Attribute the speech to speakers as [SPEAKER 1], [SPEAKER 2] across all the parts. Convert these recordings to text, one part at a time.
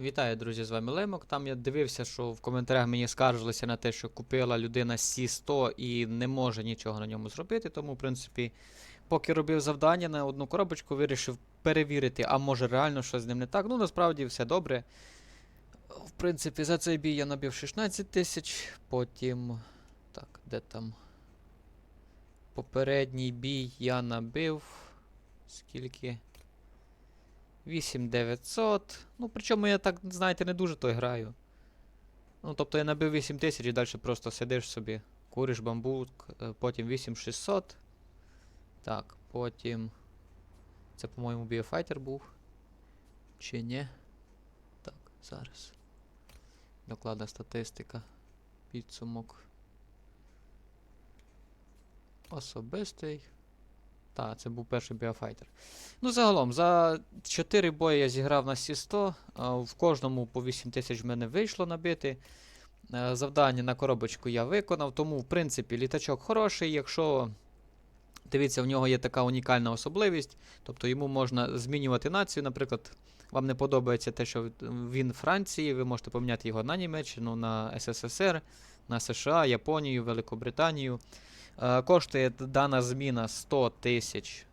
[SPEAKER 1] Вітаю, друзі, з вами Лемок. Там я дивився, що в коментарях мені скаржилися на те, що купила людина C100 і не може нічого на ньому зробити. Тому, в принципі, поки робив завдання на одну коробочку, вирішив перевірити, а може реально щось з ним не так. Ну, насправді все добре. В принципі, за цей бій я набив 16 тисяч, потім. Так, де там? Попередній бій я набив. Скільки? 8900. Ну, причому я так, знаєте, не дуже то граю. Ну, тобто я набив 8000 і далі просто сидиш собі, куриш бамбук, е, потім 8600. Так, потім. Це, по-моєму, біофайтер був. Чи ні? Так, зараз. Докладна статистика. Підсумок. Особистий. Так, це був перший біофайтер. Ну, загалом, за 4 бої я зіграв на Сі-100. В кожному по 8 тисяч в мене вийшло набити. Е, Завдання на коробочку я виконав, тому, в принципі, літачок хороший. Якщо дивіться, в нього є така унікальна особливість, тобто йому можна змінювати націю. Наприклад, вам не подобається те, що він Франції, ви можете поміняти його на Німеччину, на СССР, на США, Японію, Великобританію. Е, Коштує дана зміна 100 тисяч.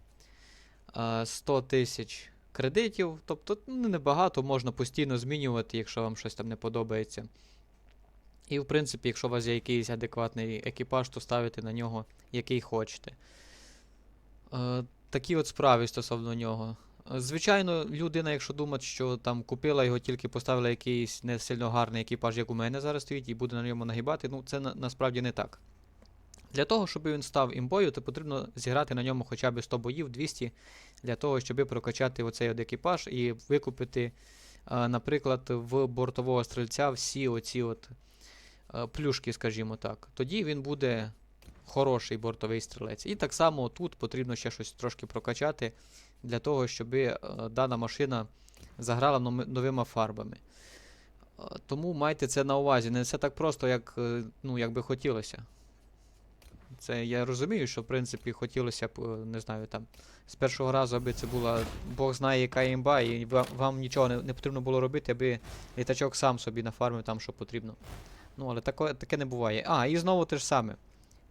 [SPEAKER 1] е, 100 тисяч кредитів. Тобто ну, небагато, можна постійно змінювати, якщо вам щось там не подобається. І, в принципі, якщо у вас є якийсь адекватний екіпаж, то ставите на нього який хочете. Е, такі от справи стосовно нього. Е, Звичайно, людина, якщо думає, що там купила його, тільки поставила якийсь не сильно гарний екіпаж, як у мене зараз стоїть, і буде на ньому нагибати, ну це на, насправді не так. Для того, щоб він став імбою, то потрібно зіграти на ньому хоча б 100 боїв, 200, для того, щоб прокачати оцей от екіпаж і викупити, е, наприклад, в бортового стрільця всі оці от е, плюшки, скажімо так. Тоді він буде хороший бортовий стрілець. І так само тут потрібно ще щось трошки прокачати для того, щоб е, дана машина заграла новими фарбами. Тому майте це на увазі. Не все так просто, як, ну, як би хотілося. Це я розумію, що в принципі хотілося б, е, не знаю, там з першого разу, аби це була Бог знає, яка імба, і ва- вам нічого не, не потрібно було робити, аби літачок сам собі нафармив там, що потрібно. Ну, але таке, таке не буває. А, і знову те ж саме.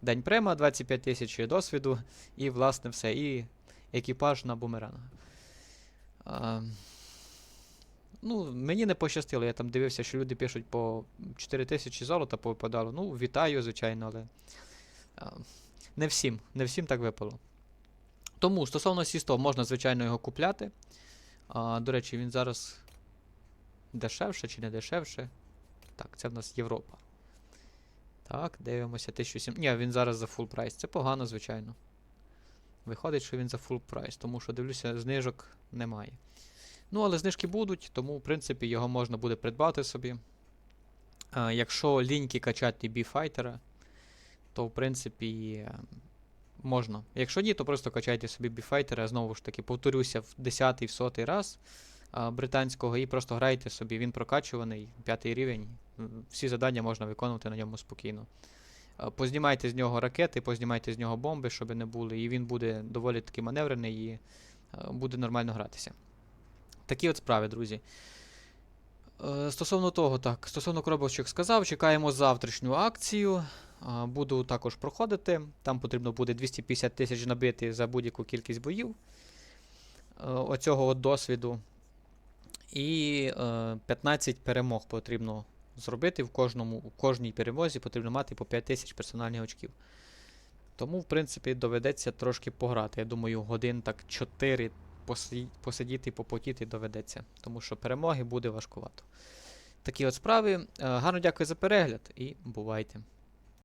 [SPEAKER 1] День према, 25 тисяч досвіду, і, власне, все. І екіпаж на бумеранг. А, ну, мені не пощастило. Я там дивився, що люди пишуть по 4 тисячі золота повипадало. Ну, вітаю, звичайно, але. А, Не всім, не всім так випало. Тому стосовно Сі100, можна, звичайно, його купляти. А, до речі, він зараз дешевше чи не дешевше. Так, це в нас Європа. Так, дивимося. 1700. Ні, він зараз за full прайс. Це погано, звичайно. Виходить, що він за full прайс, тому що дивлюся, знижок немає. Ну, але знижки будуть, тому, в принципі, його можна буде придбати собі. А, якщо ліньки качати біфайтера, то в принципі е, можна. Якщо ні, то просто качайте собі біфайтера, знову ж таки, повторюся, в 10 в 100 раз британського, і просто грайте собі, він прокачуваний, п'ятий рівень. Всі завдання можна виконувати на ньому спокійно. Познімайте з нього ракети, познімайте з нього бомби, щоб не були, і він буде доволі таки маневрений і буде нормально гратися. Такі от справи, друзі. Е, Стосовно того, так, стосовно коробочок сказав, чекаємо завтрашню акцію. Буду також проходити. Там потрібно буде 250 тисяч набити за будь-яку кількість боїв е, оцього от досвіду. І е, 15 перемог потрібно зробити. В, кожному, в кожній перемозі потрібно мати по 5 тисяч персональних очків. Тому, в принципі, доведеться трошки пограти. Я думаю, годин так 4 посидіти, посидіти, попотіти доведеться. Тому що перемоги буде важкувато. Такі от справи. Е, Гарно дякую за перегляд і бувайте.